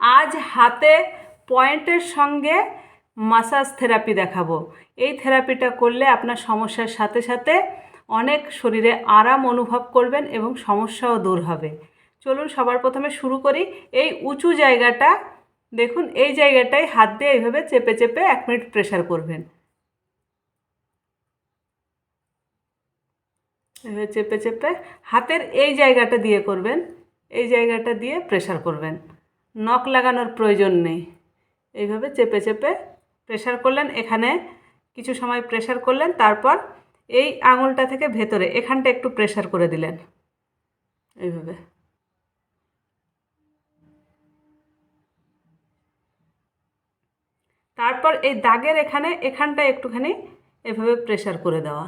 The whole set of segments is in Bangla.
আজ হাতে পয়েন্টের সঙ্গে মাসাজ থেরাপি দেখাবো। এই থেরাপিটা করলে আপনার সমস্যার সাথে সাথে অনেক শরীরে আরাম অনুভব করবেন এবং সমস্যাও দূর হবে। চলুন সবার প্রথমে শুরু করি। এই উঁচু জায়গাটা, দেখুন, এই জায়গাটায় হাত দিয়ে এইভাবে চেপে চেপে এক মিনিট প্রেশার করবেন। এভাবে চেপে চেপে হাতের এই জায়গাটা দিয়ে করবেন। এই জায়গাটা দিয়ে প্রেশার করবেন। নখ লাগানোর প্রয়োজন নেই। এইভাবে চেপে চেপে প্রেশার করলেন, এখানে কিছু সময় প্রেশার করলেন, তারপর এই আঙুলটা থেকে ভেতরে, এখানটা একটু প্রেশার করে দিলেন। এইভাবে। তারপর এই দাগের এখানে, এখানটা একটুখানি এভাবে প্রেশার করে দেওয়া।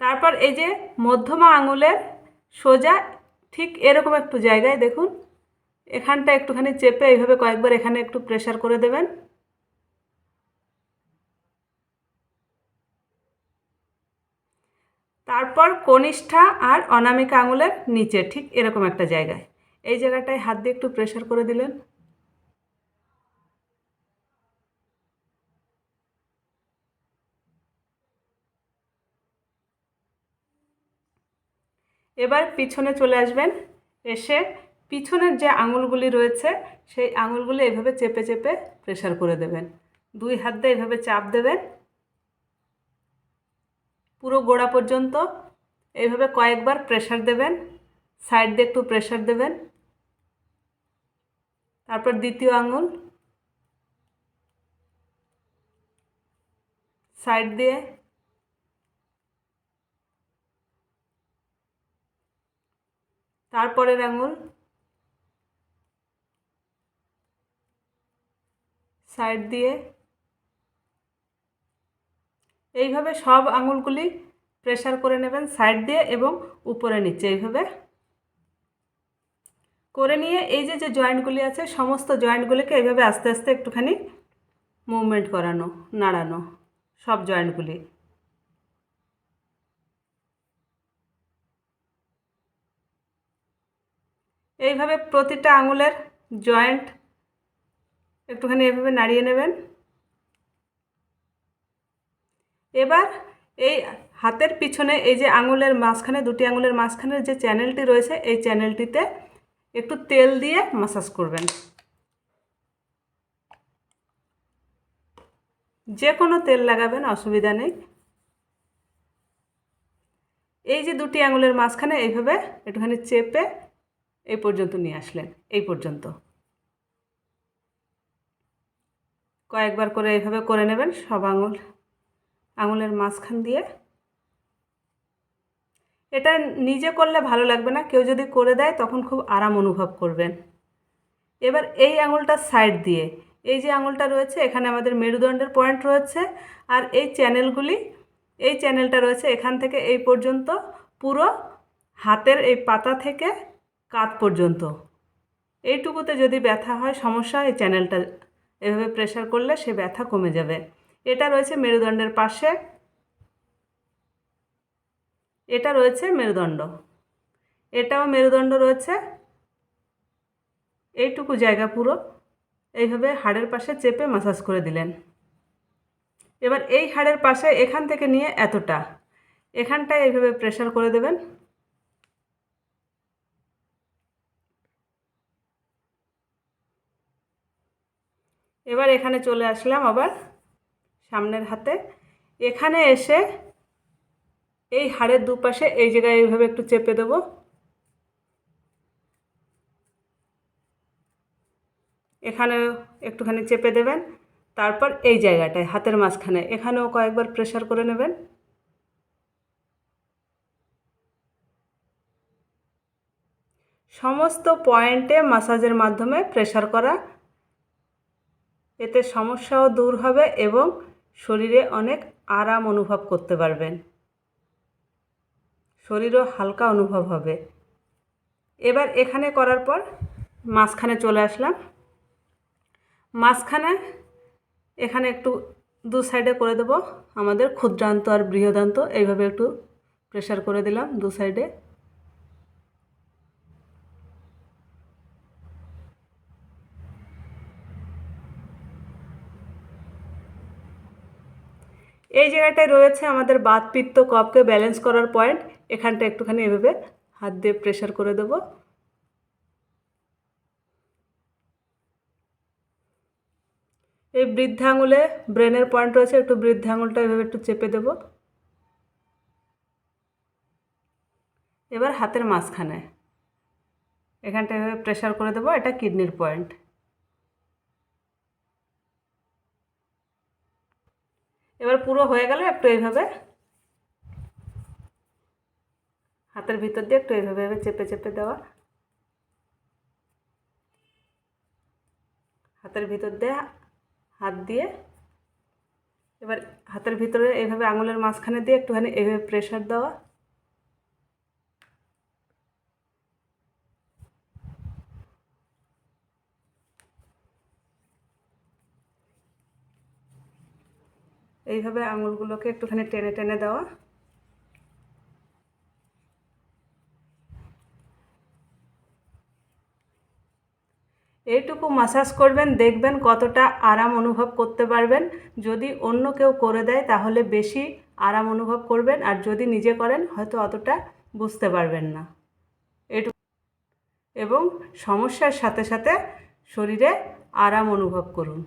তারপর এই যে মধ্যমা আঙুলের সোজা, ঠিক এরকম একটু জায়গায় দেখুন। এখানটা একটুখানি চেপে এইভাবে কয়েকবার এখানে একটু প্রেশার করে দেবেন। তারপর কনিষ্ঠা আর অনামিকা আঙুলের নিচে, ঠিক এরকম একটা জায়গায়। এই জায়গাটায় হাত দিয়ে একটু প্রেশার করে দিলেন। এবার পিছনে চলে আসবেন, এসে পিছনের যে আঙুলগুলি রয়েছে, সেই আঙুলগুলি এভাবে চেপে চেপে প্রেশার করে দেবেন। দুই হাত দিয়ে এভাবে চাপ দেবেন। পুরো গোড়া পর্যন্ত এইভাবে কয়েকবার প্রেশার দেবেন সাইড দিয়ে একটু প্রেশার দেবেন। তারপর দ্বিতীয় আঙুল সাইড দিয়ে তারপরের আঙুল সাইড দিয়ে। এইভাবে সব আঙুলগুলি প্রেশার করে নেবেন সাইড দিয়ে এবং উপরে নিচে এইভাবে। করে নিয়ে এই যে যে জয়েন্টগুলি আছে, সমস্ত জয়েন্টগুলিকে এইভাবে আস্তে আস্তে একটুখানি মুভমেন্ট করানো, নাড়ানো, সব জয়েন্টগুলি। এইভাবে প্রতিটা আঙুলের জয়েন্ট একটুখানি এভাবে নাড়িয়ে নেবেন। এবার এই হাতের পিছনে এই যে আঙুলের মাঝখানে, দুটি আঙুলের মাঝখানের যে চ্যানেলটি রয়েছে, এই চ্যানেলটিতে একটু তেল দিয়ে মাসাজ করবেন। যে কোনো তেল লাগাবেন, অসুবিধা নেই। এই যে দুটি আঙুলের মাঝখানে এইভাবে একটুখানি চেপে এই পর্যন্ত নিয়ে আসলেন, এই পর্যন্ত। কয়েকবার করে এইভাবে করে নেবেন, সব আঙুল, আঙুলের মাঝখান দিয়ে। এটা নিজে করলে ভালো লাগবে না, কেউ যদি করে দেয় তখন খুব আরাম অনুভব করবেন। এবার এই আঙুলটার সাইড দিয়ে, এই যে আঙুলটা রয়েছে, এখানে আমাদের মেরুদণ্ডের পয়েন্ট রয়েছে, আর এই চ্যানেলগুলি, এই চ্যানেলটা রয়েছে এখান থেকে এই পর্যন্ত, পুরো হাতের এই পাতা থেকে কাত পর্যন্ত। এইটুকুতে যদি ব্যথা হয়, সমস্যা এই চ্যানেলটা এভাবে প্রেশার করলে সে ব্যথা কমে যাবে। এটা রয়েছে মেরুদণ্ডের পাশে। এটা রয়েছে মেরুদণ্ড। এটাও মেরুদণ্ড রয়েছে। এইটুকু জায়গা পুরো। এইভাবে হাড়ের পাশে চেপে মাসাজ করে দিলেন। এবার এই হাড়ের পাশে এখান থেকে নিয়ে এতটা। এখানটায় এইভাবে প্রেশার করে দেবেন। এবার এখানে চলে আসলাম আবার সামনের হাতে। এখানে এসে এই হাড়ের দুপাশে এই জায়গায় এইভাবে একটু চেপে দেবো। এখানে একটুখানি চেপে দেবেন, তারপর এই জায়গাটায়, হাতের মাঝখানে। এখানেও কয়েকবার প্রেশার করে নেবেন। সমস্ত পয়েন্টে মাসাজের মাধ্যমে প্রেশার করা এতে সমস্যাও দূর হবে এবং শরীরে অনেক আরাম অনুভব করতে পারবেন। শরীরও হালকা অনুভব হবে। এবার এখানে করার পর মাঝখানে চলে আসলাম। মাঝখানে এখানে একটু দু সাইডে করে দেব। আমাদের ক্ষুদ্রান্ত আর বৃহদান্ত, এইভাবে একটু প্রেশার করে দিলাম দু সাইডে। এই জায়গাটায় রয়েছে আমাদের বাত পিত্ত কপকে ব্যালেন্স করার পয়েন্ট এখানটা একটুখানি এভাবে হাত দিয়ে প্রেশার করে দেবো। এই বৃদ্ধা আঙুলে ব্রেনের পয়েন্ট রয়েছে, একটু বৃদ্ধা আঙুলটা এভাবে একটু চেপে দেব। এবার হাতের মাঝখানে। এখানটা এভাবে প্রেশার করে দেবো, এটা কিডনির পয়েন্ট এবার পুরো হয়ে গেলে একটু এইভাবে। হাতের ভিতর দিয়ে একটু এইভাবে এভাবে চেপে চেপে দেওয়া। হাতের ভিতর দিয়ে হাত দিয়ে এবার হাতের ভিতরে এইভাবে আঙুলের মাঝখানে দিয়ে একটুখানি এইভাবে প্রেশার দেওয়া। এইভাবে আঙুলগুলোকে একটুখানি টেনে টেনে দেওয়া। এইটুকু মাসাজ করবেন, দেখবেন কতটা আরাম অনুভব করতে পারবেন। যদি অন্য কেউ করে দেয়, তাহলে বেশি আরাম অনুভব করবেন, আর যদি নিজে করেন, হয়তো অতটা বুঝতে পারবেন না। এটুকু এবং সমস্যার সাথে সাথে শরীরে আরাম অনুভব করুন।